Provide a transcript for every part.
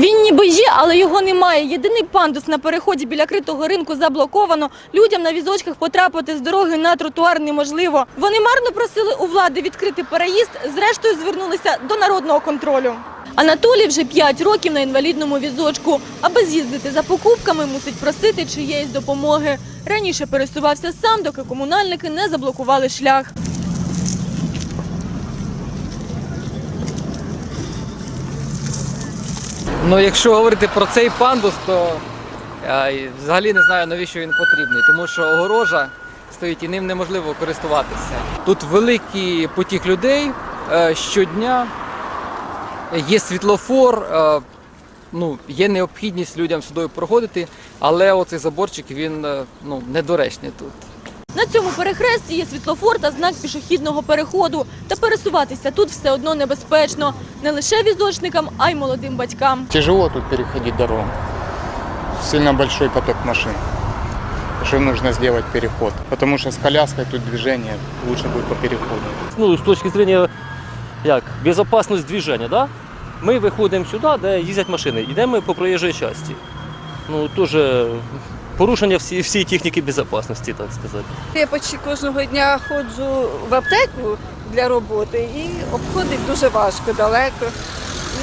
Він ніби є, але його немає. Єдиний пандус на переході біля критого ринку заблоковано. Людям на візочках потрапити з дороги на тротуар неможливо. Вони марно просили у влади відкрити переїзд, зрештою звернулися до народного контролю. Анатолій вже 5 років на інвалідному візочку. Аби з'їздити за покупками, мусить просити чиєїсь допомоги. Раніше пересувався сам, доки комунальники не заблокували шлях. Ну, якщо говорити про цей пандус, то я взагалі не знаю, навіщо він потрібний, тому що огорожа стоїть і ним неможливо користуватися. Тут великий потік людей е, щодня, є світлофор, е, ну, є необхідність людям сюди проходити, але оцей заборчик він е, ну, недоречний тут. На цьому перехресті є світлофор та знак пішохідного переходу. Та пересуватися тут все одно небезпечно. Не лише візочникам, а й молодим батькам. Тяжело тут переходить дорогу. Сильно большой поток машин. Что нужно сделать переход. Потому что с коляской тут движение лучше будет по переходу. ну, з точки зрения як, безопасность движения, да? ми виходимо сюди, де їздять машини, йдемо по проїжджій часті. Ну, теж порушення всі, всієї техніки безопасности, так сказати. Я почти кожного дня ходжу в аптеку для роботи і обходить дуже важко, далеко.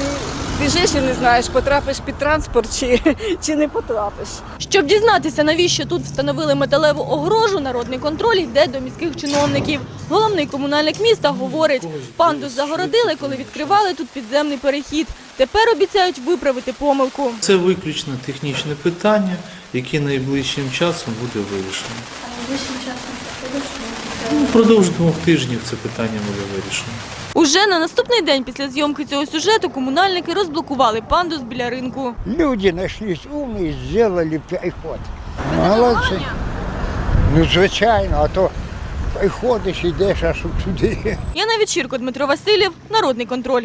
І Біжиш і не знаєш, потрапиш під транспорт чи, чи не потрапиш. Щоб дізнатися, навіщо тут встановили металеву огорожу, народний контроль йде до міських чиновників. Головний комунальник міста говорить, пандус загородили, коли відкривали тут підземний перехід. Тепер обіцяють виправити помилку. Це виключно технічне питання, яке найближчим часом буде вирішено. Ну, Впродовж двох тижнів це питання буде вирішено. Уже на наступний день після зйомки цього сюжету комунальники розблокували пандус біля ринку. Люди нашлись умные, сделали переход. Молодці. Ну, звичайно, а то приходиш, йдеш аж туди. Яна Вечірко, Дмитро Васильєв, Народний контроль.